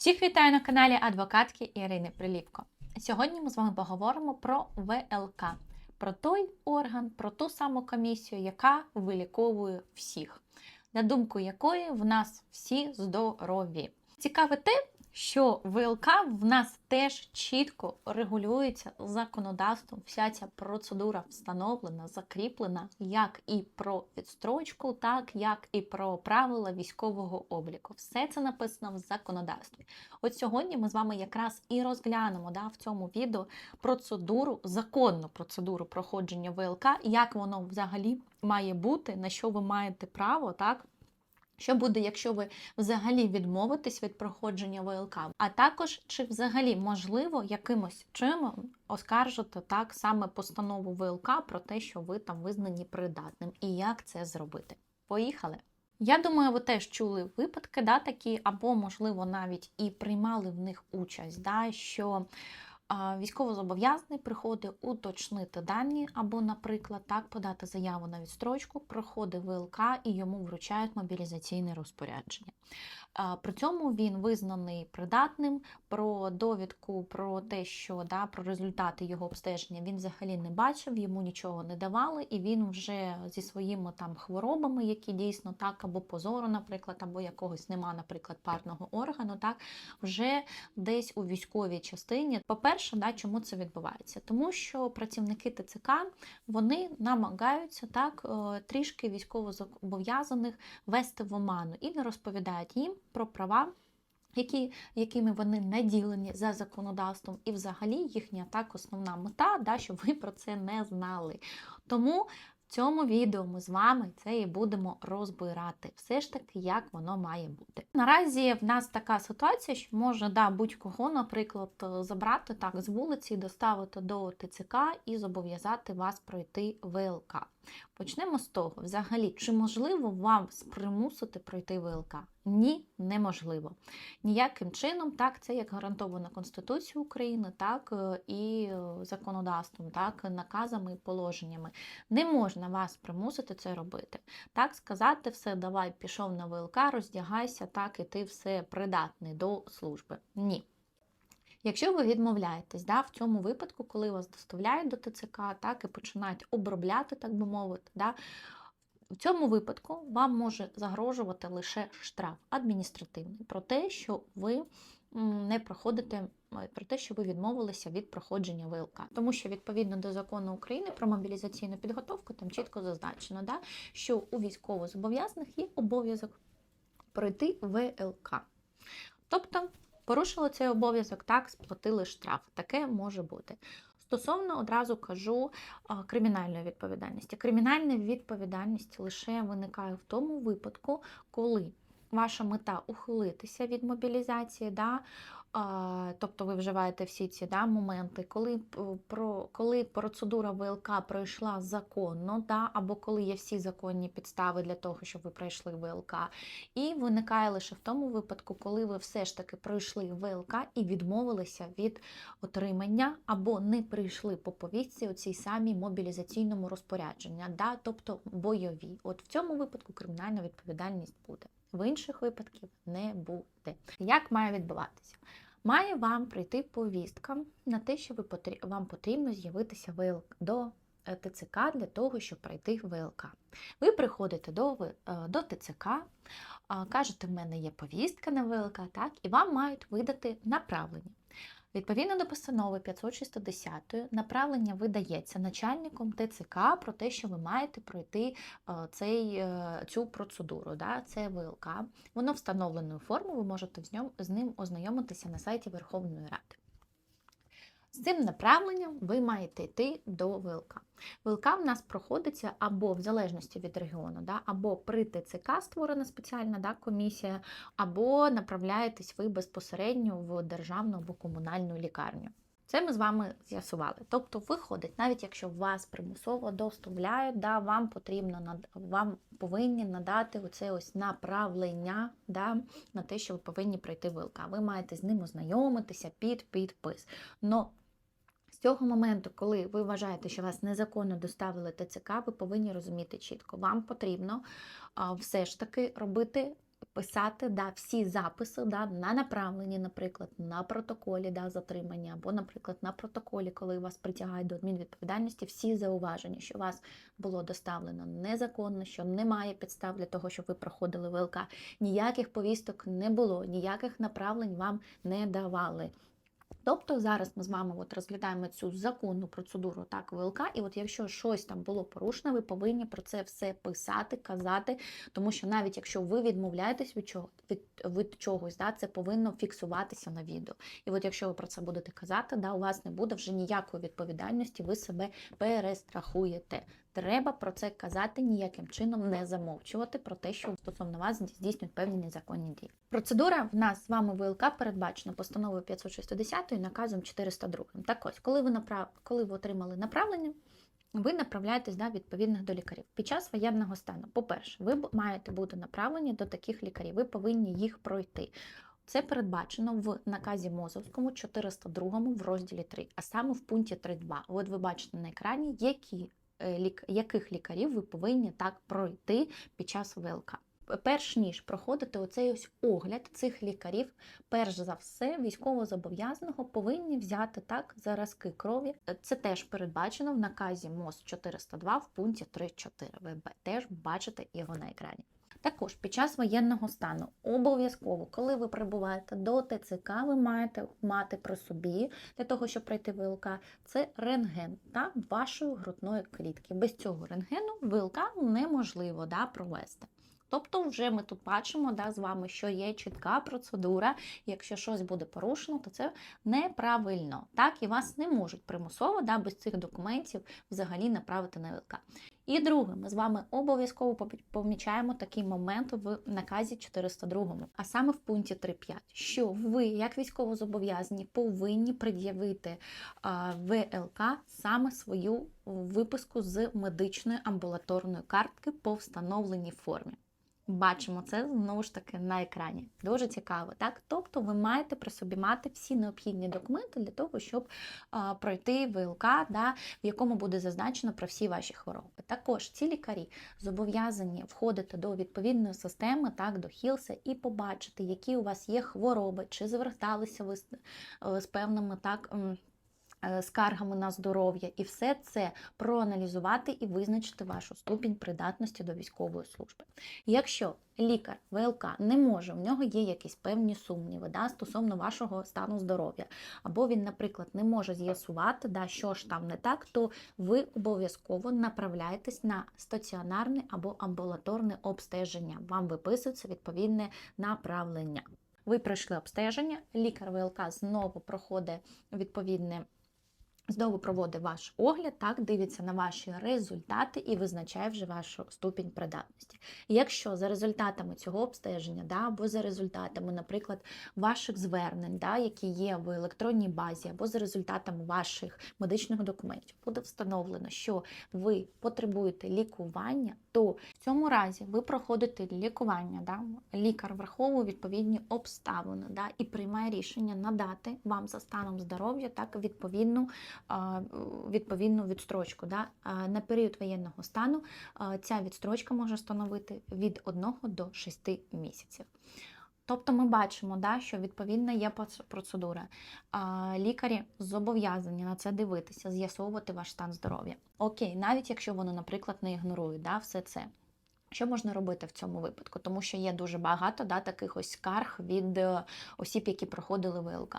Всіх вітаю на каналі адвокатки Ірини Прилівко. Сьогодні ми з вами поговоримо про ВЛК, про той орган, про ту саму комісію, яка виліковує всіх, на думку якої в нас всі здорові. Цікаве те, що ВЛК в нас теж чітко регулюється законодавством. Вся ця процедура встановлена, закріплена як і про відстрочку, так як і про правила військового обліку. Все це написано в законодавстві. От сьогодні ми з вами якраз і розглянемо да, в цьому відео процедуру, законну процедуру проходження ВЛК, як воно взагалі має бути, на що ви маєте право, так. Що буде, якщо ви взагалі відмовитесь від проходження ВЛК? А також чи взагалі можливо якимось чином оскаржити так саме постанову ВЛК про те, що ви там визнані придатним, і як це зробити? Поїхали! Я думаю, ви теж чули випадки, да, такі, або, можливо, навіть і приймали в них участь, да, що Військовозобов'язаний приходить уточнити дані, або, наприклад, так подати заяву на відстрочку, проходить ВЛК і йому вручають мобілізаційне розпорядження. При цьому він визнаний придатним. Про довідку про те, що да, про результати його обстеження він взагалі не бачив, йому нічого не давали, і він вже зі своїми там хворобами, які дійсно так, або позору, наприклад, або якогось нема, наприклад, парного органу, так вже десь у військовій частині. По-перше, да, чому це відбувається? Тому що працівники ТЦК вони намагаються так трішки трішки військовозобов'язаних вести в оману і не розповідають їм про права, які, якими вони наділені за законодавством, і взагалі їхня так основна мета, да, щоб ви про це не знали. Тому цьому відео ми з вами це і будемо розбирати, все ж таки, як воно має бути. Наразі в нас така ситуація, що може да, будь-кого, наприклад, забрати так з вулиці, доставити до ТЦК і зобов'язати вас пройти ВЛК. Почнемо з того, взагалі, чи можливо вам примусити пройти ВЛК? Ні, неможливо. Ніяким чином, так, це як гарантовано Конституцією України, так е, і е, законодавством, так, наказами і положеннями. Не можна вас примусити це робити. Так, сказати все, давай, пішов на ВЛК, роздягайся, так, і ти все придатний до служби. Ні. Якщо ви відмовляєтесь, да, в цьому випадку, коли вас доставляють до ТЦК, так і починають обробляти, так би мовити, да, в цьому випадку вам може загрожувати лише штраф адміністративний про те, що ви не проходите. Про те, що ви відмовилися від проходження ВЛК, тому що відповідно до закону України про мобілізаційну підготовку там чітко зазначено, да, що у військовозобов'язаних є обов'язок пройти ВЛК. Тобто Порушили цей обов'язок, так, сплатили штраф. Таке може бути. Стосовно одразу кажу кримінальної відповідальності. Кримінальна відповідальність лише виникає в тому випадку, коли ваша мета ухилитися від мобілізації, да, тобто ви вживаєте всі ці да, моменти, коли про, коли процедура ВЛК пройшла законно, да, або коли є всі законні підстави для того, щоб ви пройшли ВЛК, і виникає лише в тому випадку, коли ви все ж таки пройшли ВЛК і відмовилися від отримання, або не прийшли по повістці у цій самій мобілізаційному розпорядженні, да, тобто бойові. От в цьому випадку кримінальна відповідальність буде в інших випадків не буде. Як має відбуватися? Має вам прийти повістка на те, що ви вам потрібно з'явитися до е, ТЦК для того, щоб пройти ВЛК. Ви приходите до е, до ТЦК, кажете, в мене є повістка на ВЛК, так, і вам мають видати направлення. Відповідно до постанови 560 направлення видається начальником ТЦК про те, що ви маєте пройти е, цей, е, цю процедуру. Да? Це ВЛК. Воно встановленою формою, ви можете з ним ознайомитися на сайті Верховної Ради. З цим направленням ви маєте йти до ВЛК. ВЛК в нас проходиться або в залежності від регіону, да, або при ТЦК створена спеціальна да, комісія, або направляєтесь ви безпосередньо в державну або комунальну лікарню. Це ми з вами з'ясували. Тобто, виходить, навіть якщо вас примусово доставляють, да, вам потрібно вам повинні надати оце ось направлення да, на те, що ви повинні пройти ВЛК. Ви маєте з ним ознайомитися під підпис. Но цього моменту, коли ви вважаєте, що вас незаконно доставили ТЦК, ви повинні розуміти чітко, вам потрібно все ж таки робити писати да, всі записи да, на направленні, наприклад, на протоколі да, затримання, або, наприклад, на протоколі, коли вас притягають до адмінвідповідальності, всі зауваження, що вас було доставлено незаконно, що немає підстав для того, щоб ви проходили ВЛК. Ніяких повісток не було, ніяких направлень вам не давали. Тобто зараз ми з вами от розглядаємо цю законну процедуру так ВЛК, і от якщо щось там було порушено, ви повинні про це все писати, казати, тому що навіть якщо ви відмовляєтесь від чого від, від чогось, да, це повинно фіксуватися на відео. І от якщо ви про це будете казати, да, у вас не буде вже ніякої відповідальності, ви себе перестрахуєте. Треба про це казати ніяким чином не замовчувати про те, що стосовно вас здійснюють певні незаконні дії. Процедура в нас з вами ВЛК передбачена постановою 560 і наказом 402. Так ось, коли ви направ... коли ви отримали направлення, ви направляєтесь да, відповідних до лікарів. Під час воєнного стану, по-перше, ви маєте бути направлені до таких лікарів, ви повинні їх пройти. Це передбачено в наказі Мозовському 402 в розділі 3, а саме в пункті 3.2. От ви бачите на екрані, які яких лікарів ви повинні так пройти під час ВЛК. Перш ніж проходити оцей ось огляд цих лікарів, перш за все, військовозобов'язаного повинні взяти так заразки крові. Це теж передбачено в наказі МОЗ 402 в пункті 3.4. Ви теж бачите його на екрані. Також під час воєнного стану обов'язково, коли ви прибуваєте до ТЦК, ви маєте мати при собі для того, щоб пройти ВЛК, це рентген та вашої грудної клітки. Без цього рентгену ВЛК неможливо да, провести. Тобто, вже ми тут бачимо да, з вами, що є чітка процедура. Якщо щось буде порушено, то це неправильно. Так, і вас не можуть примусово да, без цих документів взагалі направити на ВЛК. І друге, ми з вами обов'язково помічаємо такий момент в наказі 402, а саме в пункті 3.5, що ви, як військовозобов'язані, повинні пред'явити ВЛК саме свою виписку з медичної амбулаторної картки по встановленій формі. Бачимо це знову ж таки на екрані. Дуже цікаво, так? Тобто ви маєте при собі мати всі необхідні документи для того, щоб а, пройти ВЛК, да, в якому буде зазначено про всі ваші хвороби. Також ці лікарі зобов'язані входити до відповідної системи, так, до Хілса, і побачити, які у вас є хвороби, чи зверталися ви з, з певними так. Е, скаргами на здоров'я, і все це проаналізувати і визначити вашу ступінь придатності до військової служби. Якщо лікар ВЛК не може, в нього є якісь певні сумніви да, стосовно вашого стану здоров'я, або він, наприклад, не може з'ясувати, да, що ж там не так, то ви обов'язково направляєтесь на стаціонарне або амбулаторне обстеження. Вам виписується відповідне направлення. Ви пройшли обстеження, лікар ВЛК знову проходить відповідне. Знову проводить ваш огляд, так, дивиться на ваші результати і визначає вже вашу ступінь придатності. Якщо за результатами цього обстеження, да, або за результатами, наприклад, ваших звернень, да, які є в електронній базі, або за результатами ваших медичних документів, буде встановлено, що ви потребуєте лікування, то в цьому разі ви проходите лікування. Да, Лікар враховує відповідні обставини да, і приймає рішення надати вам за станом здоров'я так відповідну відповідну відстрочку. Да? На період воєнного стану ця відстрочка може становити від 1 до 6 місяців. Тобто ми бачимо, да, що відповідна є процедура. Лікарі зобов'язані на це дивитися, з'ясовувати ваш стан здоров'я. Окей, навіть якщо вони, наприклад, не ігнорують да, все це. Що можна робити в цьому випадку? Тому що є дуже багато да, таких ось скарг від е, осіб, які проходили ВЛК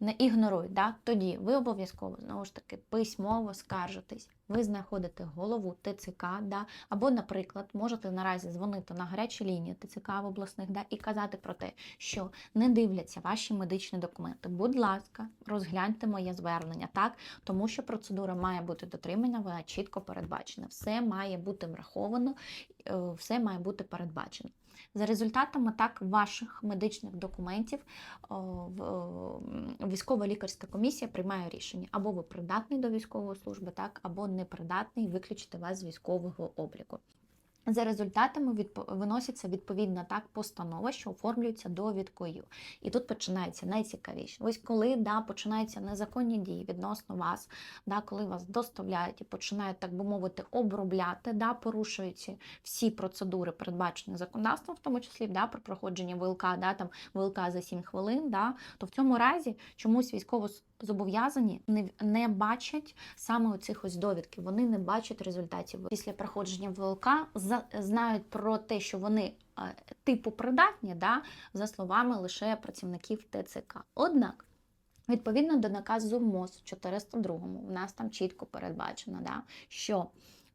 не ігнорують, да? тоді ви обов'язково знову ж таки письмово скаржитесь. Ви знаходите голову ТЦК, да? або, наприклад, можете наразі дзвонити на гарячі лінії ТЦК в обласних да? і казати про те, що не дивляться ваші медичні документи. Будь ласка, розгляньте моє звернення, так? тому що процедура має бути дотримана, вона чітко передбачена. Все має бути враховано, е, все має бути передбачено. За результатами так ваших медичних документів військова лікарська комісія приймає рішення або ви придатний до військової служби, так, або непридатний виключити вас з військового обліку. За результатами відпо- виноситься відповідна так постанова, що оформлюється довідкою. І тут починається найцікавіше. Ось коли да, починаються незаконні дії відносно вас, да, коли вас доставляють і починають, так би мовити, обробляти, да, порушуючи всі процедури, передбачені законодавством, в тому числі да, про проходження ВЛК, да, там ВЛК за 7 хвилин, да, то в цьому разі чомусь військовозобов'язані не, не бачать саме оцих ось довідків. Вони не бачать результатів після проходження ВЛК, за, знають про те, що вони е, типу придатні, да, за словами лише працівників ТЦК. Однак. Відповідно до наказу МОЗ 402, у нас там чітко передбачено, да, що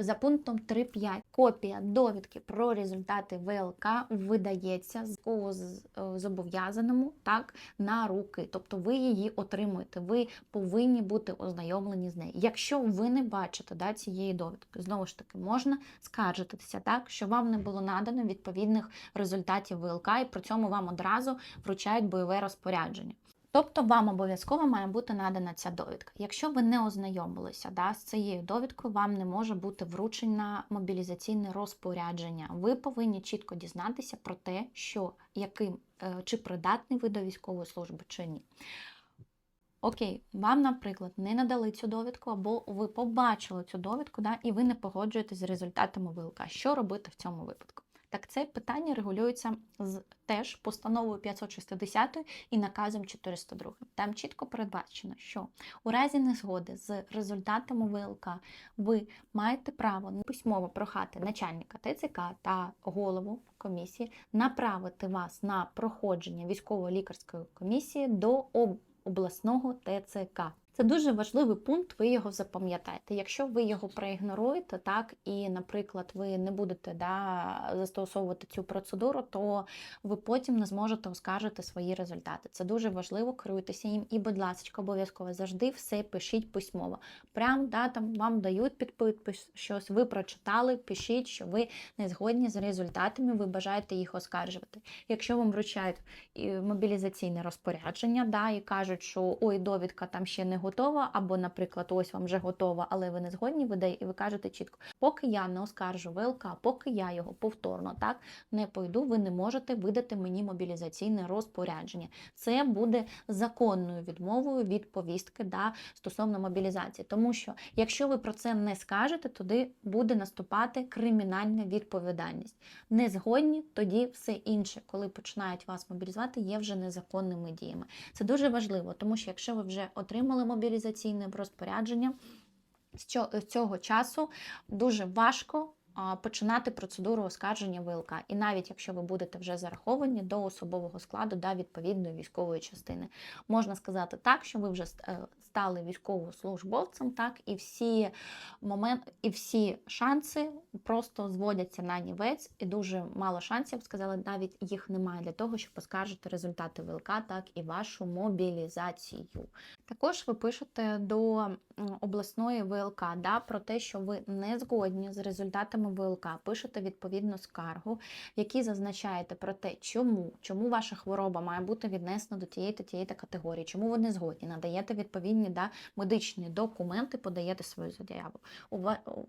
за пунктом 3.5 копія довідки про результати ВЛК видається з е, зобов'язаному так на руки. Тобто ви її отримуєте. Ви повинні бути ознайомлені з нею. Якщо ви не бачите да, цієї довідки, знову ж таки можна скаржитися так, що вам не було надано відповідних результатів ВЛК, і при цьому вам одразу вручають бойове розпорядження. Тобто вам обов'язково має бути надана ця довідка. Якщо ви не ознайомилися да, з цією довідкою, вам не може бути вручено мобілізаційне розпорядження. Ви повинні чітко дізнатися про те, що яким е, чи придатний ви до військової служби, чи ні. Окей, вам, наприклад, не надали цю довідку, або ви побачили цю довідку, да, і ви не погоджуєтесь з результатами ВЛК. Що робити в цьому випадку? Так це питання регулюється з теж постановою 560 і наказом 402. Там чітко передбачено, що у разі незгоди з результатами ВЛК ви маєте право письмово прохати начальника ТЦК та голову комісії направити вас на проходження військово-лікарської комісії до об- обласного ТЦК. Це дуже важливий пункт, ви його запам'ятаєте. Якщо ви його проігноруєте, так і, наприклад, ви не будете да, застосовувати цю процедуру, то ви потім не зможете оскаржити свої результати. Це дуже важливо, керуйтеся їм. І, будь ласка, обов'язково завжди все пишіть письмово. Прям да, там вам дають підпис, щось ви прочитали, пишіть, що ви не згодні з результатами, ви бажаєте їх оскаржувати. Якщо вам вручають мобілізаційне розпорядження, да, і кажуть, що ой, довідка там ще не готова, або, наприклад, ось вам вже готова, але ви не згодні, ви, дає- і ви кажете чітко, поки я не оскаржу ВЛК, поки я його повторно так не пойду, ви не можете видати мені мобілізаційне розпорядження. Це буде законною відмовою від повістки да, стосовно мобілізації. Тому що якщо ви про це не скажете, тоді буде наступати кримінальна відповідальність. Не згодні, тоді все інше, коли починають вас мобілізувати, є вже незаконними діями. Це дуже важливо, тому що якщо ви вже отримали мобілізаційне розпорядження, з цього- часу дуже важко починати процедуру оскарження ВЛК. І навіть якщо ви будете вже зараховані до особового складу да, відповідної військової частини, можна сказати так, що ви вже е, стали військовослужбовцем, так і всі момент, і всі шанси просто зводяться на нівець, і дуже мало шансів, сказали, навіть їх немає для того, щоб оскаржити результати ВЛК, так і вашу мобілізацію. Також ви пишете до обласної ВЛК да, про те, що ви не згодні з результатами ВЛК, пишете відповідну скаргу, в якій зазначаєте про те, чому, чому ваша хвороба має бути віднесена до тієї та тієї та категорії, чому ви не згодні, надаєте відповідні да, медичні документи, подаєте свою заяву.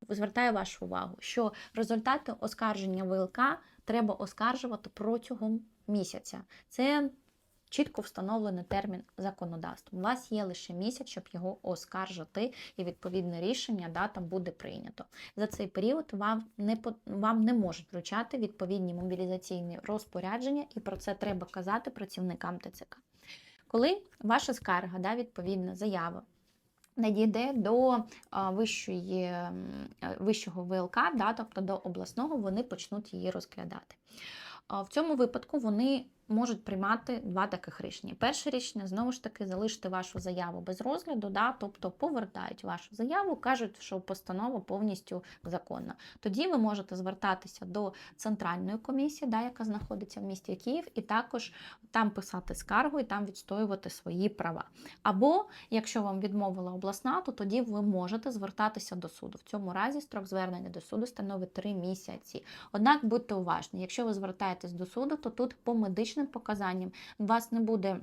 Звертаю вашу увагу, що результати оскарження ВЛК треба оскаржувати протягом місяця. Це чітко встановлений термін законодавством. У вас є лише місяць, щоб його оскаржити, і відповідне рішення да, там буде прийнято. За цей період вам не вам не можуть вручати відповідні мобілізаційні розпорядження, і про це треба казати працівникам ТЦК. Коли ваша скарга, да, відповідна заява. Надійде до вищої, вищого ВЛК, да, тобто до обласного, вони почнуть її розглядати. В цьому випадку вони можуть приймати два таких рішення. Перше рішення знову ж таки залишити вашу заяву без розгляду, да, тобто повертають вашу заяву, кажуть, що постанова повністю законна. Тоді ви можете звертатися до центральної комісії, да, яка знаходиться в місті Київ, і також там писати скаргу і там відстоювати свої права. Або, якщо вам відмовила обласна, то тоді ви можете звертатися до суду. В цьому разі строк звернення до суду становить 3 місяці. Однак будьте уважні, якщо ви звертаєтесь до суду, то тут по медичним показанням у вас не буде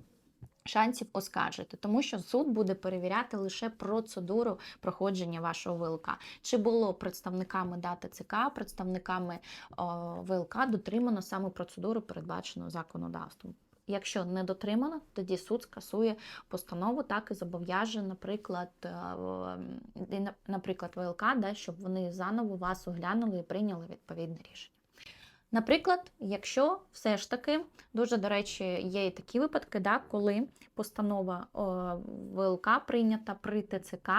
шансів оскаржити, тому що суд буде перевіряти лише процедуру проходження вашого ВЛК. Чи було представниками дати ЦК, представниками о, ВЛК дотримано саме процедуру, передбачену законодавством. Якщо не дотримано, тоді суд скасує постанову, так і зобов'яже, наприклад, е, наприклад, ВЛК, да, щоб вони заново вас оглянули і прийняли відповідне рішення. Наприклад, якщо все ж таки, дуже, до речі, є і такі випадки, да, коли постанова ВЛК прийнята при ТЦК,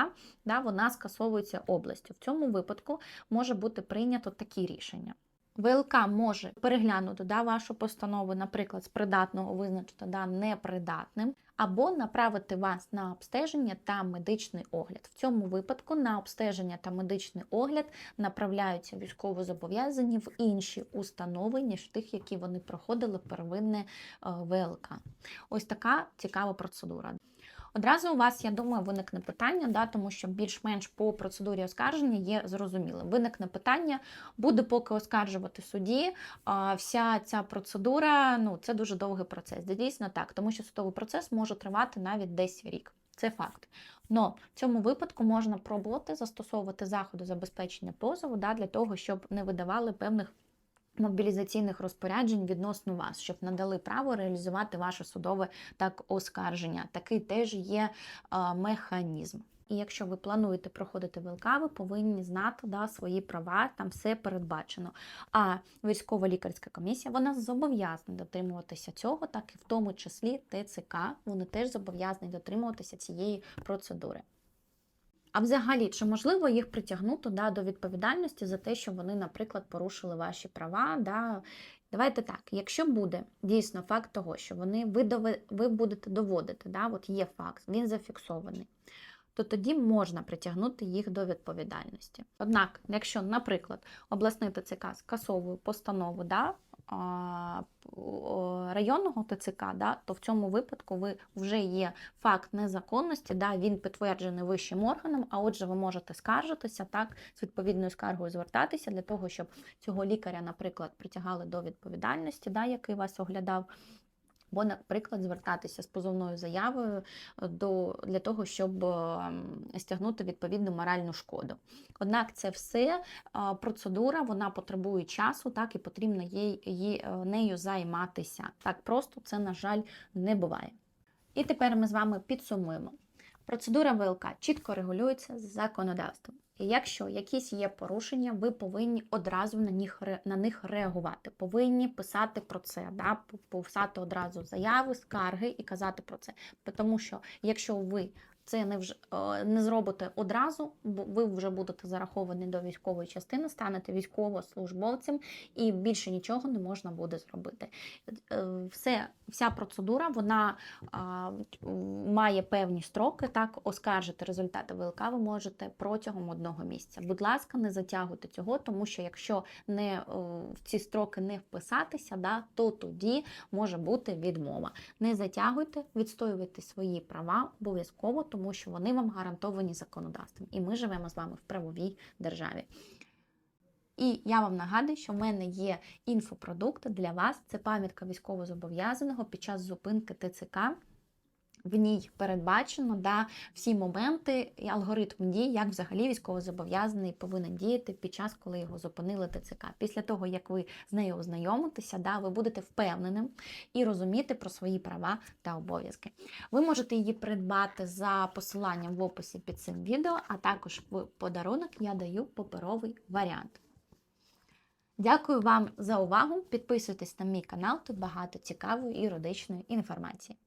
да, вона скасовується областю. В цьому випадку може бути прийнято такі рішення. ВЛК може переглянути да, вашу постанову, наприклад, з придатного визначити да, непридатним, або направити вас на обстеження та медичний огляд. В цьому випадку на обстеження та медичний огляд направляються військовозобов'язані в інші установи, ніж тих, які вони проходили первинне е, ВЛК. Ось така цікава процедура. Одразу у вас, я думаю, виникне питання, да, тому що більш-менш по процедурі оскарження є зрозумілим. Виникне питання, буде поки оскаржувати суді. Вся ця процедура ну, це дуже довгий процес. Дійсно так, тому що судовий процес може тривати навіть десь рік. Це факт. Но в цьому випадку можна пробувати застосовувати заходи забезпечення позову да, для того, щоб не видавали певних мобілізаційних розпоряджень відносно вас, щоб надали право реалізувати ваше судове так оскарження. Такий теж є е, механізм. І якщо ви плануєте проходити ВЛК, ви повинні знати да, свої права, там все передбачено. А військова лікарська комісія вона зобов'язана дотримуватися цього, так і в тому числі ТЦК, вони теж зобов'язані дотримуватися цієї процедури. А взагалі, чи можливо їх притягнути да, до відповідальності за те, що вони, наприклад, порушили ваші права? Да? Давайте так, якщо буде дійсно факт того, що вони ви, дове- ви будете доводити, да, от є факт, він зафіксований, то тоді можна притягнути їх до відповідальності. Однак, якщо, наприклад, обласний ТЦК скасовує постанову да, районного ТЦК, да, то в цьому випадку ви вже є факт незаконності, да, він підтверджений вищим органом, а отже, ви можете скаржитися так, з відповідною скаргою звертатися для того, щоб цього лікаря, наприклад, притягали до відповідальності, да, який вас оглядав. Або, наприклад, звертатися з позовною заявою е, до, для того, щоб ем, стягнути відповідну моральну шкоду. Однак це все е, процедура, вона потребує часу, так і потрібно їй, е, нею займатися. Так просто це, на жаль, не буває. І тепер ми з вами підсумуємо. Процедура ВЛК чітко регулюється законодавством. Якщо якісь є порушення, ви повинні одразу на них, на них реагувати. Повинні писати про це, да? писати одразу заяви, скарги і казати про це. Тому що якщо ви це не, вж... е, не зробите одразу, бо ви вже будете зараховані до військової частини, станете військовослужбовцем і більше нічого не можна буде зробити. Е, Все, вся процедура вона а, має певні строки. Так, оскаржити результати ВЛК ви можете протягом одного місяця. Будь ласка, не затягуйте цього, тому що якщо не е, в ці строки не вписатися, да, то тоді може бути відмова. Не затягуйте, відстоювайте свої права обов'язково, тому що вони вам гарантовані законодавством. І ми живемо з вами в правовій державі. І я вам нагадую, що в мене є інфопродукт для вас. Це пам'ятка військовозобов'язаного під час зупинки ТЦК. В ній передбачено да, всі моменти і алгоритм дій, як взагалі військовозобов'язаний повинен діяти під час, коли його зупинили ТЦК. Після того, як ви з нею ознайомитеся, да, ви будете впевненим і розуміти про свої права та обов'язки. Ви можете її придбати за посиланням в описі під цим відео, а також в подарунок я даю паперовий варіант. Дякую вам за увагу. Підписуйтесь на мій канал, тут багато цікавої і юридичної інформації.